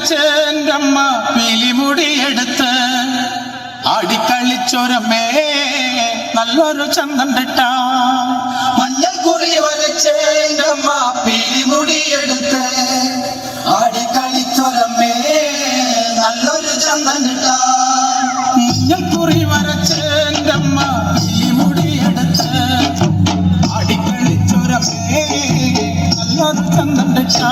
എന്റെ അമ്മ പീലിമുടിയെടുത്ത് ആടിക്കളിച്ചൊരമ്മേ നല്ലൊരു ചന്തം കിട്ട മഞ്ഞൾ കുറി വരച്ച് എന്റെ അമ്മ പിടിമുടിയെടുത്ത് ആടിക്കളിച്ചൊരമ്മേ നല്ലൊരു ചന്തം കിട്ട മഞ്ഞൾക്കുറി കുറി എന്റെ അമ്മ പീലിമുടിയെടുത്ത് ആടിക്കളിച്ചൊരമ്മേ നല്ലൊരു ചന്തം കിട്ട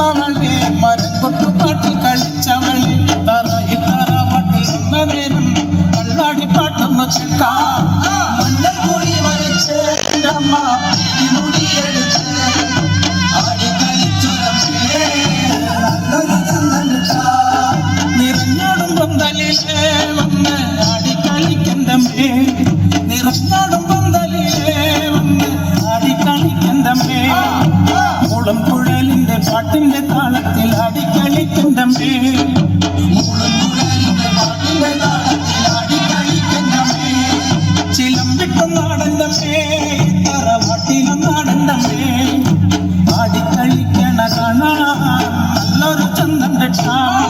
മലവാളിയായി മരക്കൊട്ടു പാട്ട് കളിച്ചവൾ തറയിൽ തറവാട്ടിൽ എന്ന നേരം കള്ളാടി പാട്ടൊന്നു മഞ്ഞൾ കുറി വരച്ച് അമ്മ നല്ലൊരു ചന്തം കിട്ടാ നിറഞ്ഞോടും പന്തലിലെ വന്ന് ആടിക്കളിക്കന്തമ്മേ നിറഞ്ഞോടും പന്തലിലെ വന്ന് കുഴലിന്റെ காட்டிலும் ஆனந்தமே ஆடி கழிக்கண காணா நல்லொரு சொந்தம் கட்டான்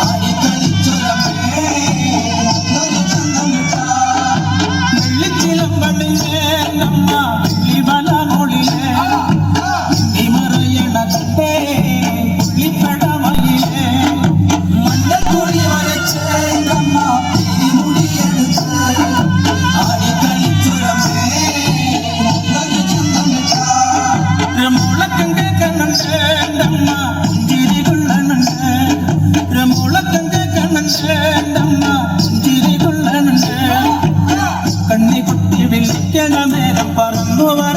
ஆடி கழிச்சுரமே நல்லொரு சொந்தம் கட்டான் நெல்லிச்சிலம் பண்ணுங்க நம்மா வெளிவன കണ്ണി കുത്തി വിളിക്കണ നേരം പറന്നു വര